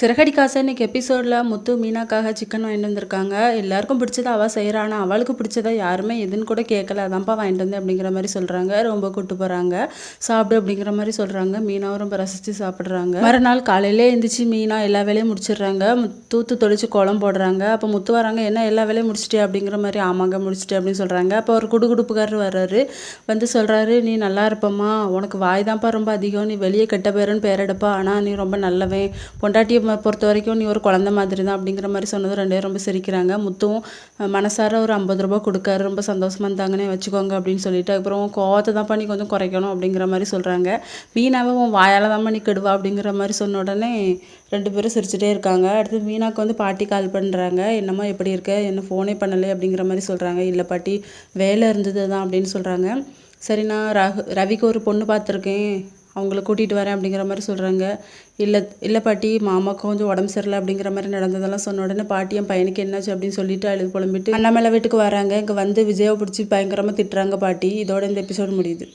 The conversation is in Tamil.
சிறகடி காசை இன்னைக்கு எபிசோடில் முத்து மீனாக்காக சிக்கன் வாங்கிட்டு வந்திருக்காங்க. எல்லாருக்கும் பிடிச்சதை அவள் செய்கிறா ஆனால் அவளுக்கு பிடிச்சதை யாருமே எதுன்னு கூட கேட்கல அதான்ப்பா வாங்கிட்டு வந்தேன் அப்படிங்கிற மாதிரி சொல்கிறாங்க ரொம்ப கூட்டு போகிறாங்க சாப்பிடு அப்படிங்கிற மாதிரி சொல்கிறாங்க மீனாவும் ரொம்ப ரசித்து சாப்பிட்றாங்க. மறுநாள் காலையிலே எழுந்திரிச்சு மீனா எல்லா வேலையும் முடிச்சிடுறாங்க. தூத்து தொளிச்சு குளம் போடுறாங்க. அப்போ முத்து வராங்க என்ன எல்லா வேலையும் முடிச்சிட்டே அப்படிங்கிற மாதிரி ஆமாங்க முடிச்சிட்டே அப்படின்னு சொல்கிறாங்க அப்போ ஒரு குடுகுடுப்புக்காரர் வர்றாரு. வந்து சொல்கிறாரு நீ நல்லா இருப்பம்மா. உனக்கு வாய் தான்ப்பா ரொம்ப அதிகம். நீ வெளியே கெட்ட பேருன்னு பேரெடுப்பா. ஆனால் நீ ரொம்ப நல்லவன். பொண்டாட்டியை பொறுத்த வரைக்கும் நீ ஒரு குழந்த மாதிரி தான் அப்படிங்கிற மாதிரி சொன்னது ரெண்டு பேரும் ரொம்ப சிரிக்கிறாங்க. முத்துவும் மனசார ஒரு ஐம்பது ரூபா கொடுக்காரு ரொம்ப சந்தோஷமாக இருந்தாங்கன்னே வச்சுக்கோங்க அப்படின்னு சொல்லிட்டு அப்புறம் கோவத்தை தான் பண்ணி கொஞ்சம் குறைக்கணும் அப்படிங்கிற மாதிரி சொல்கிறாங்க மீனாவை உன் வாயால் தான் பண்ணி கெடுவா அப்படிங்கிற மாதிரி சொன்ன உடனே ரெண்டு பேரும் சிரிச்சுட்டே இருக்காங்க. அடுத்து மீனாக்கு வந்து பாட்டி கால் பண்ணுறாங்க என்னம்மா எப்படி இருக்க? என்ன ஃபோனே பண்ணலை அப்படிங்கிற மாதிரி சொல்கிறாங்க இல்லை பாட்டி வேலை இருந்தது தான் அப்படின்னு சொல்கிறாங்க சரி நான் ரகு ரவிக்கு ஒரு பொண்ணு பார்த்துருக்கேன். அவங்கள கூட்டிகிட்டு வரேன் அப்படிங்கிற மாதிரி சொல்கிறாங்க இல்லை இல்லை பாட்டி மாமாக்கும் கொஞ்சம் உடம்பு சரியில்லை அப்படிங்கிற மாதிரி நடந்ததெல்லாம் சொன்ன உடனே பாட்டி என் பையனுக்கு என்னாச்சு? அப்படின்னு சொல்லிட்டு அழுது புலம்பிட்டு அண்ணாமலை வீட்டுக்கு வராங்க. இங்கே வந்து விஜயாவை பிடிச்சி பயங்கரமாக திட்டுறாங்க பாட்டி. இதோட இந்த எபிசோடு முடியுது.